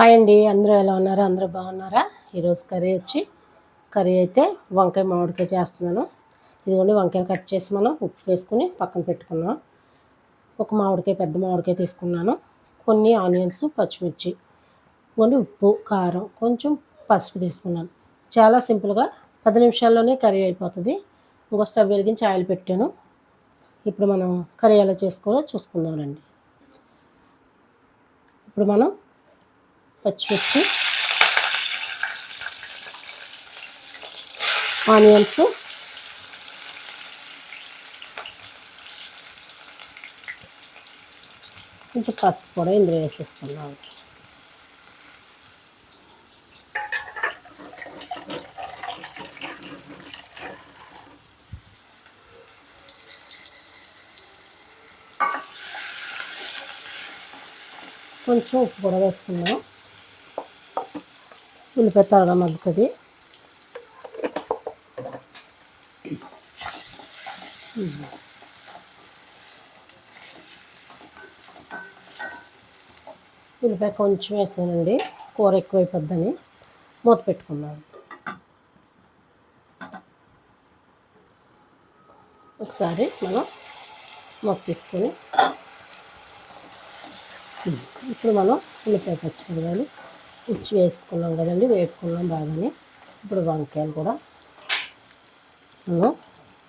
Hi అండి. అందరూ ఎలా ఉన్నారా? అందరూ బాగున్నారా? ఈరోజు కర్రీ వచ్చి కర్రీ అయితే వంకాయ మామిడికాయ చేస్తున్నాను. ఇదిగోండి వంకాయ కట్ చేసి మనం ఉప్పు వేసుకుని పక్కన పెట్టుకున్నాం. ఒక మామిడికాయ పెద్ద మామిడికాయ తీసుకున్నాను. కొన్ని ఆనియన్స్ పచ్చిమిర్చి ఇదిగోండి ఉప్పు కారం కొంచెం పసుపు తీసుకున్నాను. చాలా సింపుల్గా పది నిమిషాల్లోనే కర్రీ అయిపోతుంది. ఇంకో స్టవ్ వెలిగించి ఆయిల్ పెట్టాను. ఇప్పుడు మనం కర్రీ ఎలా చేసుకోవాలో చూసుకుందాం రండి. ఇప్పుడు మనం పచ్చిమిర్చి ఆనియన్స్ కొంచెం పసుపు కూడా ఇందులో వేసేస్తున్నాం కొంచెం ఉప్పు కూడా వేసుకున్నాం ఉల్లిపాయ త్వరగా మగ్గుతుంది. ఉల్లిపాయ కొంచెం వేసానండి. కూర ఎక్కువైపోద్దని మూత పెట్టుకున్నాను. ఒకసారి మనం మూత తీసుకొని ఇప్పుడు మనం ఉల్లిపాయ పచ్చిమిరకాయలు ఉచ్చి వేసుకున్నాం కదండి వేపుకున్నాం బాగానే. ఇప్పుడు వంకాయలు కూడా మనం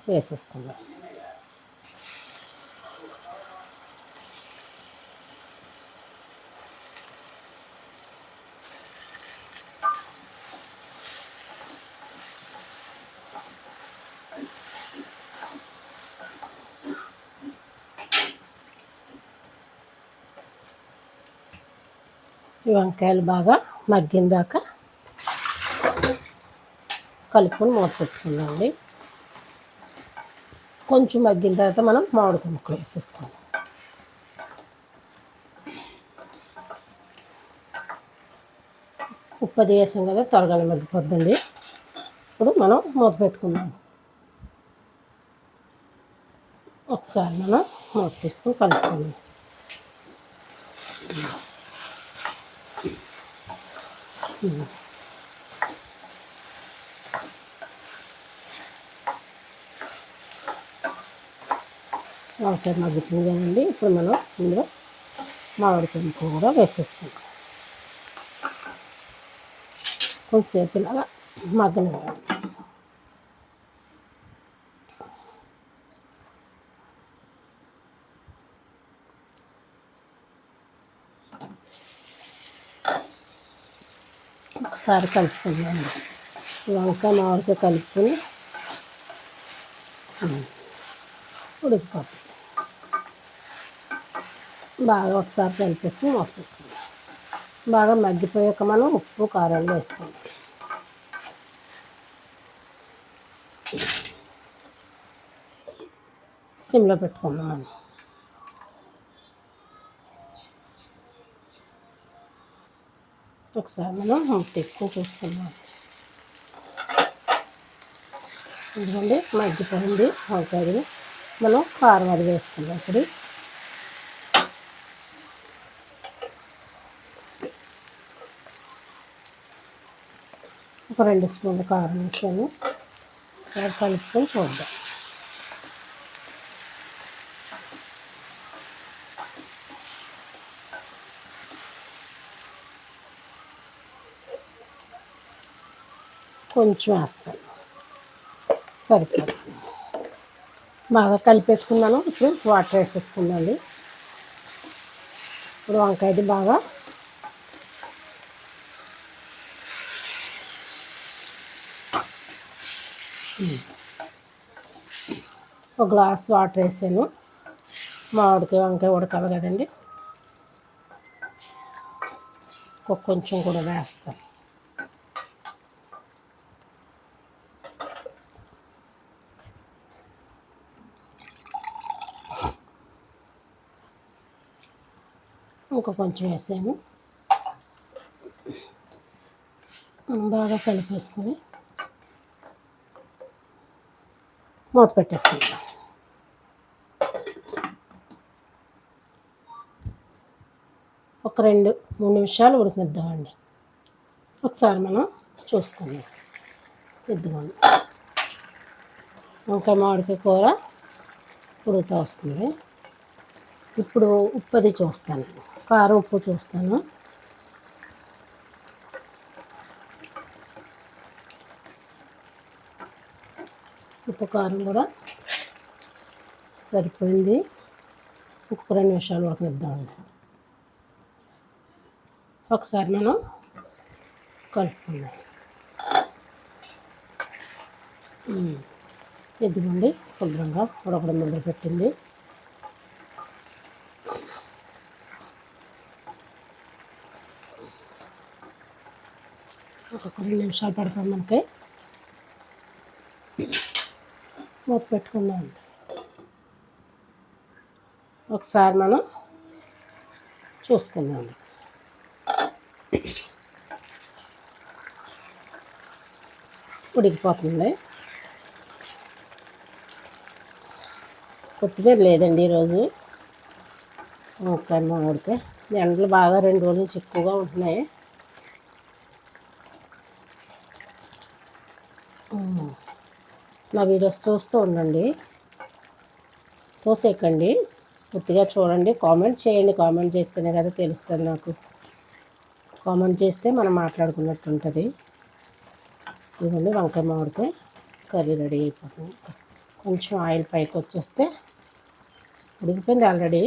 వేసేసుకుందాం. ఈ వంకాయలు బాగా మగ్గిన దాకా కలుపుకొని మూత పెట్టుకుందామండి. కొంచెం మగ్గిన తర్వాత మనం మామిడి ముక్కలు వేసేసుకోండి ఉప్పు అది వేసాం కదా త్వరగా మగ్గిపోద్దండి ఇప్పుడు మనం మూత పెట్టుకుందాం. ఒకసారి మనం మూత తీసుకొని కలుపుకుందాం. వంకాయ మగ్గుతుంది కదండి. ఇప్పుడు మనం ఇందులో మామిడి ముక్కలు కూడా వేసేసుకుంటాం. కొంచెంసేపు ఇలాగా మగ్గనివ్వాలి. ఒకసారి కలుపుకుందాం. వంకాయ మామిడికాయ కలుపుకొని ఉడికిపోతుంది. బాగా ఒకసారి కలిపేసుకుని మొత్తం బాగా మగ్గిపోయాక మనం ఉప్పు కారాలు వేసుకోండి సిమ్లో పెట్టుకుందాం మనం. ఒకసారి మనం తీసుకొని చూసుకుందాం ఎందుకండి మగ్గిపోయింది వంకాయలు మనం కారం అది వేసుకుందాం ఇప్పుడు. ఒక రెండు స్పూన్లు కారం వేసాను. కలుపుకొని చూద్దాం. కొంచెం వేస్తాను. సరిపోతుంది. బాగా కలిపేసుకున్నాను. ఇప్పుడు వాటర్ వేసేసుకుందండి ఇప్పుడు వంకాయది బాగా ఒక గ్లాస్ వాటర్ వేసాను. మామిడికి వంకాయ ఉడకాలి కదండి. కొంచెం కూడా వేస్తాను. ఇంకా కొంచెం వేసాము. బాగా కలిపేసుకొని మూత పెట్టేసుకుందాం. ఒక రెండు మూడు నిమిషాలు ఉడికిద్దామండి. ఒకసారి మనం చూసుకుందాం. ఇద్దామండి వంకాయ మామిడికాయ కూర ఉడుకుతూ వస్తుంది. ఇప్పుడు ఉప్పది చూస్తాను. కారం ఉప్పు చూస్తాను. ఉప్పు కారం కూడా సరిపోయింది. ఇంకొక రెండు నిమిషాలు ఉడకనిద్దామండి ఒకసారి మనం కలుపుకుందాం. ఉమ్. శుభ్రంగా ఉడకడం మొదలు పెట్టింది ఒక రెండు నిమిషాలు పడుతుంది మనకి. మూత పెట్టుకుందాం. ఒకసారి మనం చూసుకుందాం. ఉడికిపోతుంది. కొత్తిమీర లేదండి ఈరోజు. ఓకే మా ఉడికే. ఎండలు బాగా రెండు రోజుల నుంచి ఎక్కువగా ఉంటున్నాయి. నా వీడియోస్ చూస్తూ ఉండండి. తోసేకండి. పూర్తిగా చూడండి. కామెంట్ చేయండి. కామెంట్ చేస్తేనే కదా తెలుస్తుంది నాకు. కామెంట్ చేస్తే మనం మాట్లాడుకున్నట్టు ఉంటుంది. ఇదిగోండి వంకాయ మామిడికాయ కర్రీ రెడీ అయిపోతుంది. కొంచెం ఆయిల్ పైకి వచ్చేస్తే ఉడికిపోయింది ఆల్రెడీ.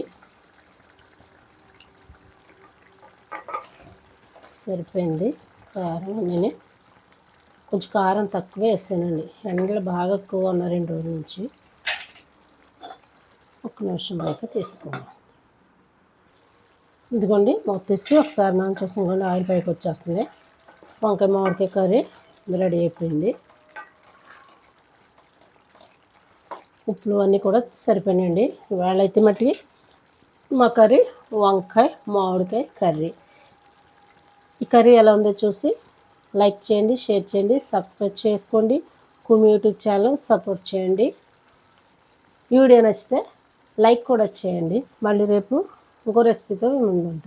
సరిపోయింది. కారం నేను కొంచెం కారం తక్కువే వేసానండి. ఎండలు బాగా ఎక్కువ ఉన్న రెండు రోజుల నుంచి. ఒక నిమిషం దాకా తీసుకున్నాం ఇదిగోండి మూత తీసి ఒకసారి మనం చూసుకోండి కూడా ఆయిల్ పైకి వచ్చేస్తుంది. వంకాయ మామిడికాయ కర్రీ రెడీ అయిపోయింది. ఉప్పులు అన్నీ కూడా సరిపోయినాయండి. ఇవాళ అయితే మట్టి మా కర్రీ వంకాయ మామిడికాయ కర్రీ. ఈ కర్రీ ఎలా ఉందో చూసి లైక్ చేయండి షేర్ చేయండి సబ్స్క్రైబ్ చేసుకోండి. కుమి యూట్యూబ్ ఛానల్ సపోర్ట్ చేయండి. వీడియో నచ్చితే లైక్ కూడా చేయండి. మళ్ళీ రేపు ఇంకో రెసిపీతో మేము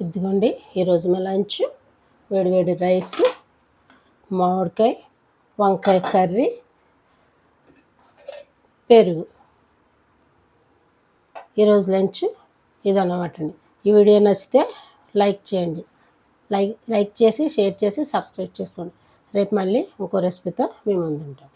ఇదిగోండి ఈరోజు మా లంచ్. వేడివేడి రైస్ మామిడికాయ వంకాయ కర్రీ పెరుగు. ఈరోజు లంచ్ ఇదన్నమాట అండి. ఈ వీడియో నచ్చితే లైక్ చేయండి. లైక్ లైక్ చేసి షేర్ చేసి సబ్స్క్రైబ్ చేసుకోండి. రేపు మళ్ళీ ఇంకో రెసిపీతో మేము ముందుంటాం